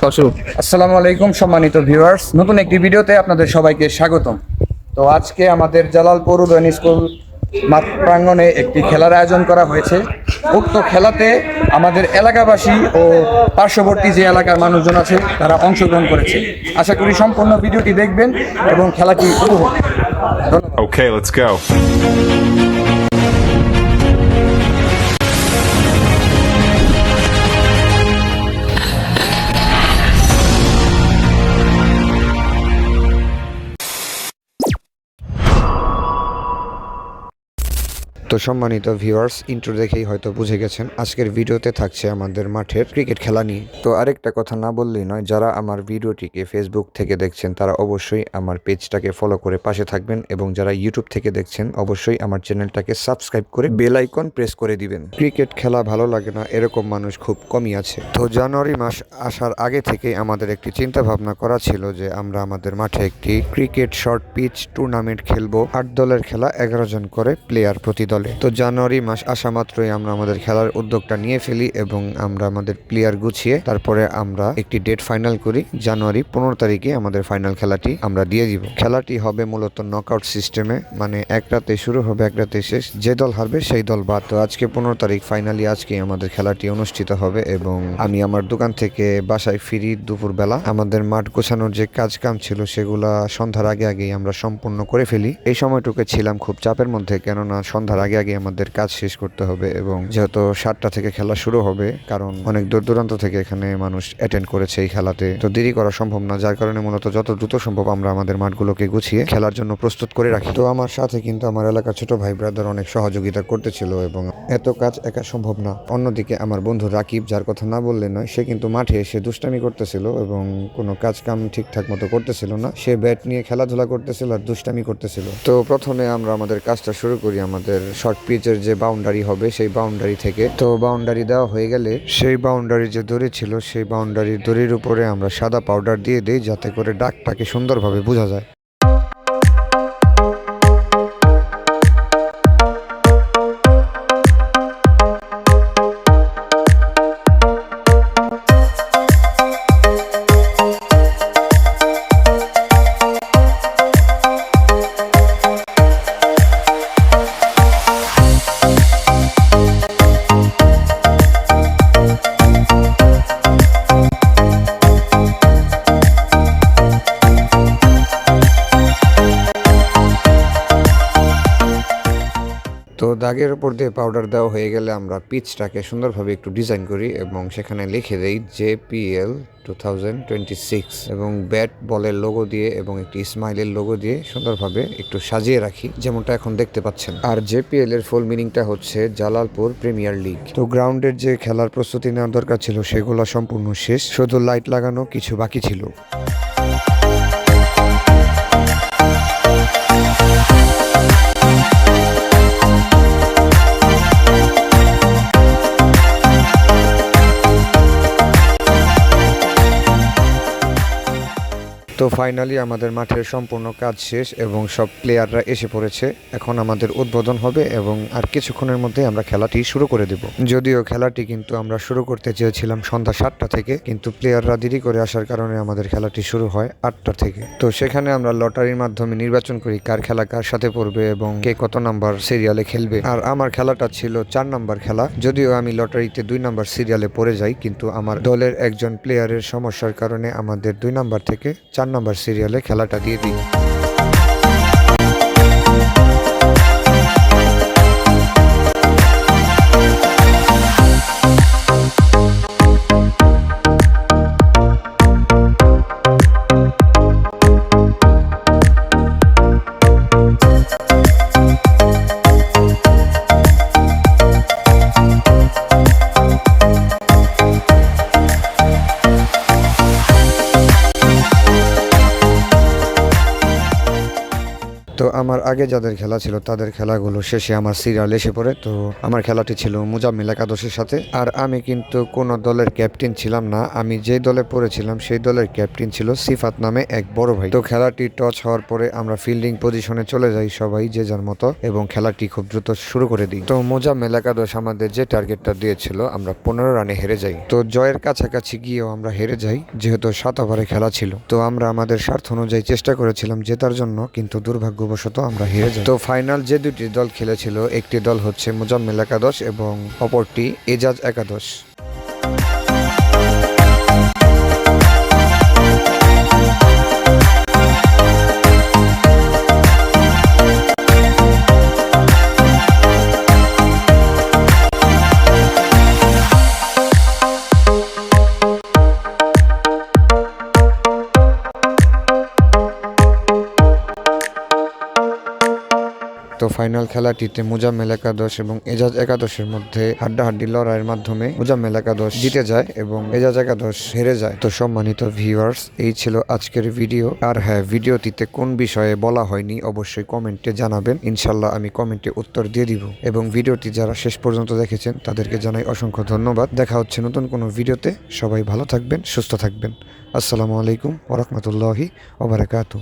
আসসালামু আলাইকুম, সম্মানিত ভিউয়ার্স নতুন একটি ভিডিওতে আপনাদের সবাইকে স্বাগতম। তো আজকে আমাদের জালালপুর উদয়ন স্কুল মাঠ প্রাঙ্গণে একটি খেলার আয়োজন করা হয়েছে। উক্ত খেলাতে আমাদের এলাকাবাসী ও পার্শ্ববর্তী যে এলাকার মানুষজন আছে, তারা অংশগ্রহণ করেছে। আশা করি সম্পূর্ণ ভিডিওটি দেখবেন এবং খেলাটি উপভোগ। ধন্যবাদ। তো সম্মানিত ভিউয়ার্স ইন্ট্রো দেখেই হয়তো বুঝে গেছেন, আজকের ভিডিওতে থাকছে আমাদের মাঠের ক্রিকেট খেলা নিয়ে। তো আরেকটা কথা না বললেই নয়, যারা আমার ভিডিওটিকে ফেসবুক থেকে দেখছেন, তারা অবশ্যই আমার পেজটাকে ফলো করে পাশে থাকবেন এবং যারা ইউটিউব থেকে দেখছেন, অবশ্যই আমার চ্যানেলটাকে সাবস্ক্রাইব করে বেল আইকন প্রেস করে দিবেন। ক্রিকেট খেলা ভালো লাগে না, এরকম মানুষ খুব কমই আছে। তো জানুয়ারি মাস আসার আগে থেকেই আমাদের একটি চিন্তা ভাবনা করা ছিল যে আমরা আমাদের মাঠে একটি ক্রিকেট শর্ট পিচ টুর্নামেন্ট খেলব। আট দলের খেলা এগারো জন করে প্লেয়ার প্রতি দলে তো জানুয়ারি মাস আসা মাত্রই আমরা আমাদের খেলার উদ্যোগটা নিয়ে ফেলি এবং আমরা আমাদের প্লেয়ার গুছিয়ে তারপরে আমরা একটি ডেট ফাইনাল করি। জানুয়ারি পনেরো তারিখে আমাদের ফাইনাল খেলাটি আমরা দিয়ে দিব। খেলাটি হবে মূলত নকআউট সিস্টেমে মানে এক রাতে শুরু হবে, এক রাতে শেষ। যে দল হারবে সেই দল বাদ। তো আজকে পনেরো তারিখ ফাইনালি আজকে আমাদের খেলাটি অনুষ্ঠিত হবে এবং আমি আমার দোকান থেকে বাসায় ফিরি দুপুরবেলা। আমাদের মাঠ গোছানোর যে কাজ কাম ছিল সেগুলা সন্ধ্যার আগে আগেই আমরা সম্পূর্ণ করে ফেলি। এই সময়টুকু ছিলাম খুব চাপের মধ্যে, কেননা সন্ধ্যার আগে আগে আমাদের কাজ শেষ করতে হবে এবং যেহেতু সাতটা থেকে খেলা শুরু হবে, কারণ অনেক দূর দূরান্ত থেকে এখানে মানুষ অ্যাটেন্ড করেছে এই খেলাতে। তো দেরি করা সম্ভব না, যার কারণে মূলত যত দ্রুত সম্ভব আমরা আমাদের মাঠগুলোকে গুছিয়ে খেলার জন্য প্রস্তুত করে রাখি। তো আমার সাথে কিন্তু আমার এলাকার ছোট ভাই ব্রাদার অনেক সহযোগিতা করতেছিল এবং এত কাজ একা সম্ভব না। অন্যদিকে আমার বন্ধু রাকিব, যার কথা না বললে নয়, সে কিন্তু মাঠে এসে দুষ্টামি করতেছিল এবং কোনো কাজ কাম ঠিকঠাক মতো করতেছিল না। সে ব্যাট নিয়ে খেলাধুলা করতেছিল আর দুষ্টামি করতেছিল। তো প্রথমে আমরা আমাদের কাজটা শুরু করি আমাদের শর্ট পিচের যে বাউন্ডারি হবে, সেই বাউন্ডারি থেকে। তো বাউন্ডারি দেওয়া হয়ে গেলে সেই বাউন্ডারি যে দড়ি ছিল, সেই বাউন্ডারির দড়ির উপরে আমরা সাদা পাউডার দিয়ে দিই, যাতে করে ডাকটাকে সুন্দরভাবে বোঝা যায়। তো দাগের উপর দিয়ে পাউডার দেওয়া হয়ে গেলে আমরা পিচটাকে সুন্দরভাবে একটু ডিজাইন করি এবং সেখানে লিখে দেই J P L two thousand twenty six এবং ব্যাট বলের লোগো দিয়ে এবং একটি স্মাইলের লোগো দিয়ে সুন্দরভাবে একটু সাজিয়ে রাখি, যেমনটা এখন দেখতে পাচ্ছেন। আর জেপিএল এর ফুল মিনিংটা হচ্ছে জালালপুর প্রিমিয়ার লিগ তো গ্রাউন্ডের যে খেলার প্রস্তুতি নেওয়ার দরকার ছিল, সেগুলো সম্পূর্ণ শেষ। শুধু লাইট লাগানো, কিছু বাকি ছিল। তো ফাইনালি আমাদের মাঠের সম্পূর্ণ কাজ শেষ এবং সব প্লেয়াররা এসে পড়েছে। এখন আমাদের উদ্বোধন হবে এবং আর কিছুক্ষণের মধ্যে আমরা খেলাটি শুরু করে দেব। যদিও খেলাটি কিন্তু আমরা শুরু করতে চেয়েছিলাম সন্ধ্যা সাতটা থেকে, কিন্তু প্লেয়াররা দেরি করে আসার কারণে আমাদের খেলাটি শুরু হয় আটটা থেকে। তো সেখানে আমরা লটারির মাধ্যমে নির্বাচন করি কার খেলা কার সাথে পড়বে এবং কে কত নাম্বার সিরিয়ালে খেলবে। আর আমার খেলাটা ছিল চার নাম্বার খেলা, যদিও আমি লটারিতে দুই নাম্বার সিরিয়ালে পড়ে যাই, কিন্তু আমার দলের একজন প্লেয়ারের সমস্যার কারণে আমাদের দুই নাম্বার থেকে চার নাম্বার সিরিয়ালে খেলাটা দিয়ে দিই তো আমার আগে যাদের খেলা ছিল তাদের খেলাগুলো শেষে আমার সিরিয়াল এসে পড়ে। তো আমার খেলাটি ছিল মুজাম্মিল একাদশের সাথে। আর আমি কিন্তু কোনো দলের ক্যাপ্টেন ছিলাম না। আমি যে দলে পড়েছিলাম সেই দলের ক্যাপ্টেন ছিল সিফাত নামে এক বড় ভাই। তো খেলাটি টচ হওয়ার পরে আমরা ফিল্ডিং পজিশনে চলে যাই সবাই যে যার মতো, এবং খেলাটি খুব দ্রুত শুরু করে দিই। তো মোজাম্মেল একাদশ আমাদের যে টার্গেটটা দিয়েছিল, আমরা পনেরো রানে হেরে যাই। তো জয়ের কাছাকাছি গিয়েও আমরা হেরে যাই, যেহেতু সাত ওভারে খেলা ছিল। তো আমরা আমাদের স্বার্থ অনুযায়ী চেষ্টা করেছিলাম জেতার জন্য, কিন্তু দুর্ভাগ্যবশত আমরা হেরে যাই। তো ফাইনাল যে দুটি দল খেলেছিল, একটি দল হচ্ছে মোজাম্মেল একাদশ এবং অপরটি এজাজ একাদশ। তো ফাইনাল খেলাটিতে মুজাম্মেল একাদশ এবং এজাজ একাদশের মধ্যে হাড্ডাহাড্ডি লড়াইয়ের মাধ্যমে মুজাম্মেল একাদশ জিতে যায় এবং এজাজ একাদশ হেরে যায়। তো সম্মানিত ভিউয়ার্স এই ছিল আজকের ভিডিও আর হ্যাঁ ভিডিওটিতে কোন বিষয়ে বলা হয়নি অবশ্যই কমেন্টে জানাবেন। ইনশাল্লাহ আমি কমেন্টে উত্তর দিয়ে দিব। এবং ভিডিওটি যারা শেষ পর্যন্ত দেখেছেন, তাদেরকে জানাই অসংখ্য ধন্যবাদ। দেখা হচ্ছে নতুন কোনো ভিডিওতে। সবাই ভালো থাকবেন, সুস্থ থাকবেন। আসসালামু আলাইকুম ওরহমতুল্লাহি ওবরাকাতু